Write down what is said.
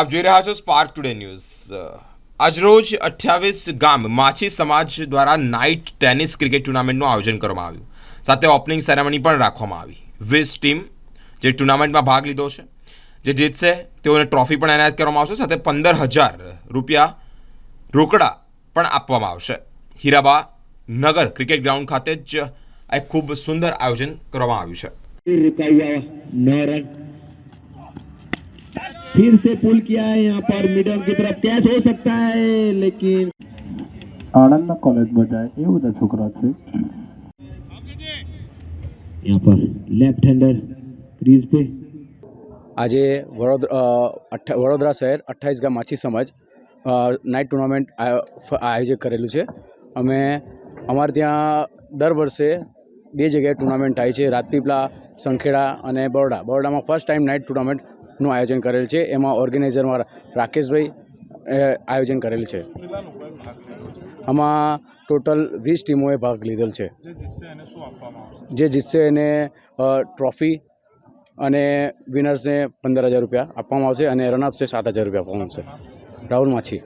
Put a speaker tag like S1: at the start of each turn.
S1: આપ જોઈ રહ્યા છો સ્પાર્ક ટુડે ન્યૂઝ આજરોજ અઠ્યાવીસ ગામ માછી સમાજ દ્વારા નાઇટ ટેનિસ ક્રિકેટ ટુર્નામેન્ટનું આયોજન કરવામાં આવ્યું. સાથે ઓપનિંગ સેરેમની પણ રાખવામાં આવી. વીસ ટીમ જે ટુર્નામેન્ટમાં ભાગ લીધો છે, જે જીતશે, તેઓને ટ્રોફી પણ એનાયત કરવામાં આવશે, સાથે પંદર હજાર રૂપિયા રોકડા પણ આપવામાં આવશે. હીરાબા નગર ક્રિકેટ ગ્રાઉન્ડ ખાતે જ એક ખૂબ સુંદર આયોજન કરવામાં આવ્યું છે.
S2: फिर रुका हुआ नौ रन फिर से पुल किया है यहाँ पर मिडल की तरफ कैच हो सकता है लेकिन
S3: આણંદના કોલેજમાં જાય એ બધા છોકરા છે
S2: यहाँ पर लेफ्ट हैंडर क्रीज पे
S4: આજે વડોદરા અઠ્ઠા વડોદરા શહેર અઠ્ઠાવીસ ગામ માછી સમાજ અ, નાઇટ ટુર્નામેન્ટ આયો- ફ- આયોજન કરેલું છે અમે અમારે ત્યાં દર વર્ષે બે જગ્યાએ ટુર્નામેન્ટ થાય છે રાજપીપળા સંખેડા અને બરોડા બરોડામાં ફર્સ્ટ ટાઈમ નાઇટ ટુર્નામેન્ટનું આયોજન કરેલ છે. એમાં ઓર્ગેનાઇઝરમાં રાકેશભાઈ આયોજન કરેલ છે. આમાં ટોટલ વીસ ટીમોએ ભાગ લીધેલ છે. જે જીતશે એને ટ્રોફી અને વિનર્સને પંદર હજાર રૂપિયા આપવામાં આવશે અને રનઅપ્સને સાત હજાર રૂપિયા આપવામાં આવશે. રાહુલ માછી.